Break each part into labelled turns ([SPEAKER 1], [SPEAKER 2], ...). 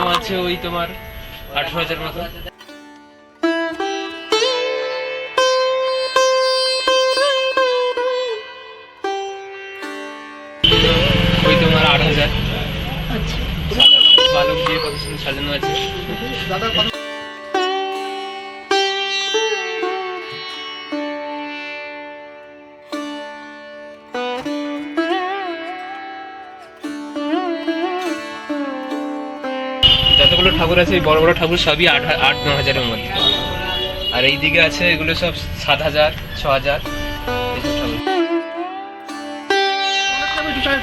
[SPEAKER 1] দাম আছে ওই তোমার আঠারো হাজার মতো। ওই তোমার আট হাজার।
[SPEAKER 2] আচ্ছা।
[SPEAKER 1] বালক দিয়ে কত সুন্দর সাজানো আছে ঠাকুর আছে বড় বড় ঠাকুর সবই আট আট, ন হাজারের মধ্যে। আর এই দিকে আছে, এগুলো সব সাত হাজার, ছ হাজার।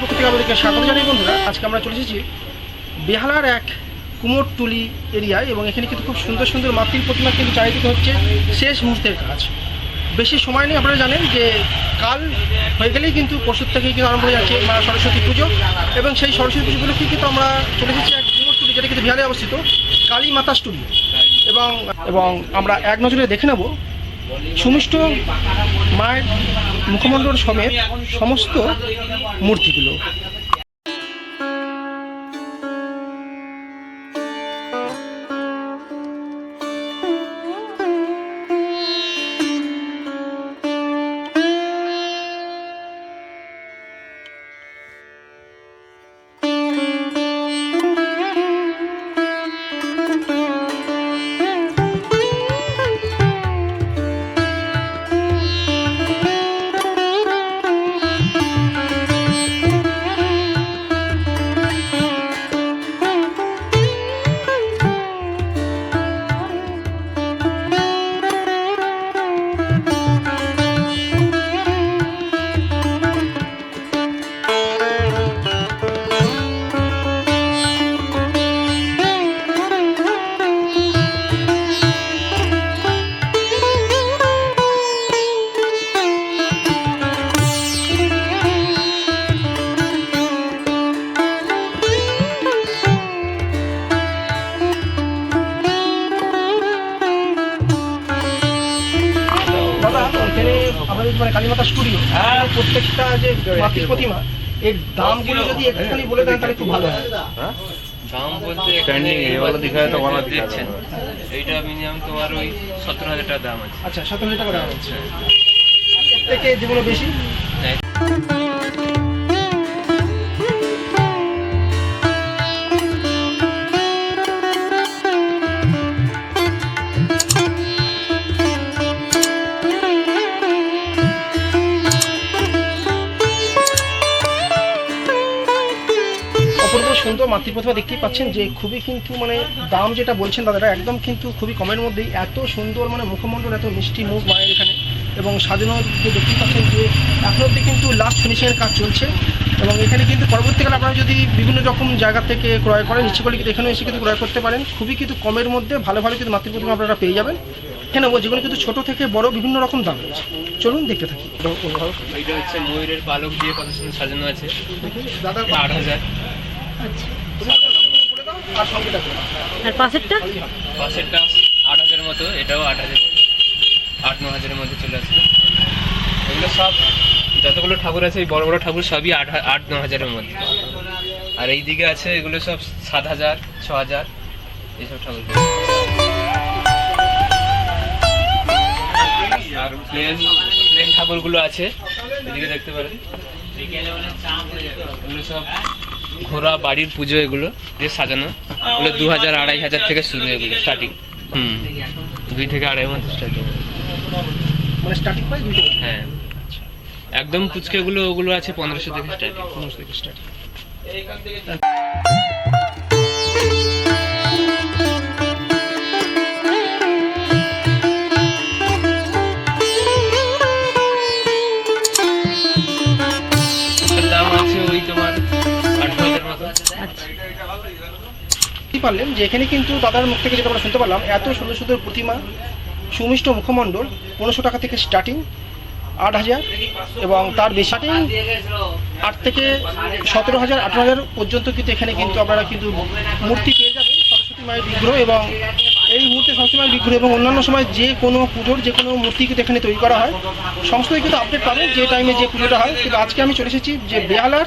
[SPEAKER 3] পক্ষ থেকে আমাদেরকে বন্ধুরা। আজকে আমরা চলে এসেছি বেহালার এক কুমোরটুলি এরিয়ায় এবং এখানে কিন্তু খুব সুন্দর সুন্দর মাতৃ প্রতিমা কিন্তু চারিদিকে হচ্ছে শেষ মুহূর্তের কাজ। বেশি সময় নেই, আপনারা জানেন যে কাল হয়ে গেলেই কিন্তু পরশুর থেকেই কিন্তু আরম্ভ হয়ে যাচ্ছে মা সরস্বতী পুজো। এবং সেই সরস্বতী পুজো কিন্তু আমরা চলে এসেছি এক যেটা কিন্তু বিহারে অবস্থিত কালী মাতা স্টুডিও। এবং এবং আমরা এক নজরে দেখে নেব, সুমিষ্ট মায়ের মুখমণ্ডল সমেত সমস্ত মূর্তিগুলো। স্বাধীনতা স্টুডিও হ্যাঁ, প্রত্যেকটা যে মাটির প্রতিমা এর দামগুলো যদি একটুখানি বলে দেন তাহলে খুব ভালো হয়।
[SPEAKER 1] দাম বলতে
[SPEAKER 4] এখানে এগুলো দেখায় তো ভালো
[SPEAKER 1] দিচ্ছেন এইটা মিনিমাম তোমার ওই সতেরো হাজার টাকা দাম আছে।
[SPEAKER 3] আচ্ছা সতেরো হাজার টাকা দাম আচ্ছা। আছে। থেকে যেগুলো বেশি? হ্যাঁ। সুন্দর দেখতেই পাচ্ছেন যে খুবই কিন্তু মানে দাম যেটা বলছেন দাদারা একদম কিন্তু খুবই কমের মধ্যেই এত সুন্দর মানে মুখমণ্ডল এত মিষ্টি মুখ মায়ের এখানে। এবং সাজানো যে দেখতেই পাচ্ছেন যে এখন অব্দি কিন্তু লাস্ট ফিনিশিংয়ের কাজ চলছে। এবং এখানে কিন্তু পরবর্তীকালে আপনারা যদি বিভিন্ন রকম জায়গা থেকে ক্রয় করেন ইচ্ছে করলে কিন্তু এখানেও এসে কিন্তু ক্রয় করতে পারেন। খুবই কিন্তু কমের মধ্যে ভালো ভালো কিন্তু মাতৃ প্রতিমা আপনারা পেয়ে যাবেন। কেন ও যেগুলো কিন্তু ছোট থেকে বড় বিভিন্ন রকম দাম রয়েছে। চলুন দেখতে থাকি।
[SPEAKER 1] এইটা হচ্ছে ময়ূরের পালক দিয়ে কত সুন্দর সাজানো আছে।
[SPEAKER 3] দাদা
[SPEAKER 1] আট হাজার।
[SPEAKER 2] আচ্ছা।
[SPEAKER 3] আর
[SPEAKER 2] পাশেরটা?
[SPEAKER 1] পাশেরটা আট হাজার মতো, এটাও আট হাজার আট, ন হাজারের মধ্যে চলে আসবে। এগুলো সব, যতগুলো ঠাকুর আছে, এই বড় বড় ঠাকুর সবই আট আট, ন হাজারের মধ্যে। আর এই দিকে আছে, এগুলো সব সাত হাজার, ছ হাজার এইসব ঠাকুর। আর প্লেন প্লেন ঠাকুরগুলো আছে, এদিকে দেখতে পারেন। এগুলো সব ঘোড়া বাড়ির পুজো এগুলো যে সাজানো। ওগুলো দু হাজার আড়াই হাজার থেকে শুরু এগুলো স্টার্টিং হুম। দুই থেকে আড়াই হাজার স্টার্টিং
[SPEAKER 3] মানে
[SPEAKER 1] হ্যাঁ একদম পুচকেগুলো ওগুলো আছে পনেরোশো থেকে স্টার্টিং
[SPEAKER 3] পনেরোশো থেকে স্টার্টিং পারলেন যে এখানে কিন্তু দাদার মুখ থেকে যেটা আমরা শুনতে পারলাম, এত সুন্দর সুন্দর প্রতিমা, সুমিষ্ট মুখমণ্ডল, পনেরোশো টাকা থেকে স্টার্টিং আট হাজার, এবং তার বেশি আট থেকে সতেরো হাজার, আঠেরো হাজার পর্যন্ত কিন্তু এখানে কিন্তু আপনারা কিন্তু মূর্তি পেয়ে যাবেন সরস্বতী মায়ের বিগ্রহ এবং এই মুহূর্তে সবসময় বিক্রি এবং অন্যান্য সময় যে কোনো পুজোর যে কোনো মূর্তি কিন্তু এখানে তৈরি করা হয়। সমস্তই কিন্তু আপডেট পাবেন যে টাইমে যে পুজোটা হয়। কিন্তু আজকে আমি চলে এসেছি যে বেহালার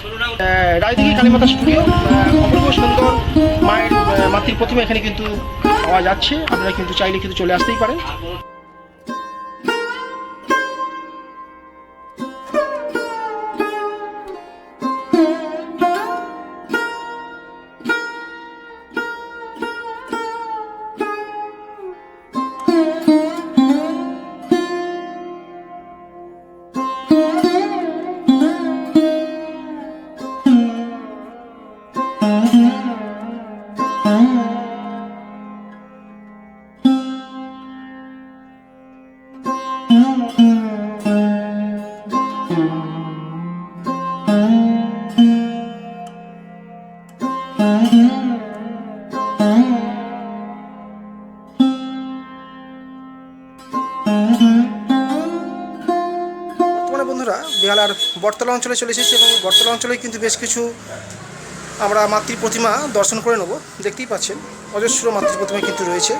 [SPEAKER 3] রায়দিঘি কালীমাতা স্টুডিও অপূর্ব সুন্দর মায়ের মাতৃ প্রতিমা এখানে কিন্তু পাওয়া যাচ্ছে। আপনারা কিন্তু চাইলে কিন্তু চলে আসতেই পারেন। বন্ধুরা, বেহালার বটতলা অঞ্চলে চলে এসেছি এবং বটতলা অঞ্চলে কিন্তু বেশ কিছু আমরা মাতৃ প্রতিমা দর্শন করে নেব। দেখতেই পাচ্ছেন, অজস্র মাতৃ প্রতিমা কিন্তু রয়েছে।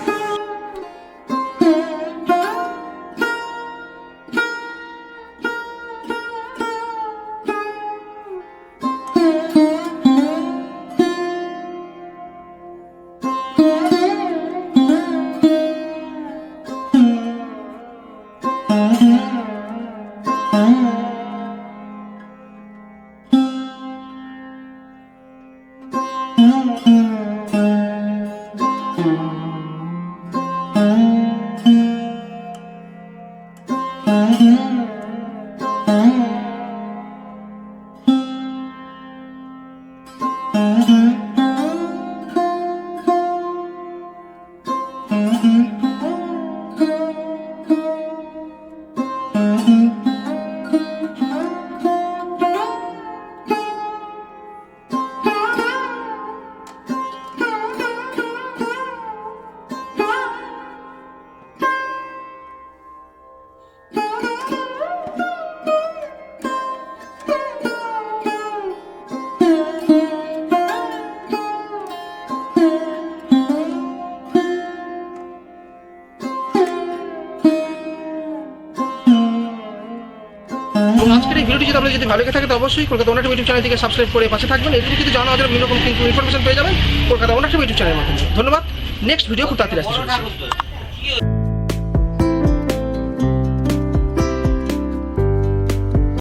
[SPEAKER 3] ভিডিওটি যদি আপনার যদি ভালো লেগে থাকে, তো অবশ্যই কলকাতা অনেক ইউটিউব চ্যানেল থেকে সাবস্ক্রাইব করে পাশে থাকবেন। এগুলো কিন্তু জানা আমাদের বিভিন্ন রকম কিন্তু ইনফরমেশন পেয়ে যাবেন। কলকাতা অনেক ইউটিউব চ্যানেলের মাধ্যমে। ধন্যবাদ। নেক্সট ভিডিও খুব তাড়াতাড়ি আসতে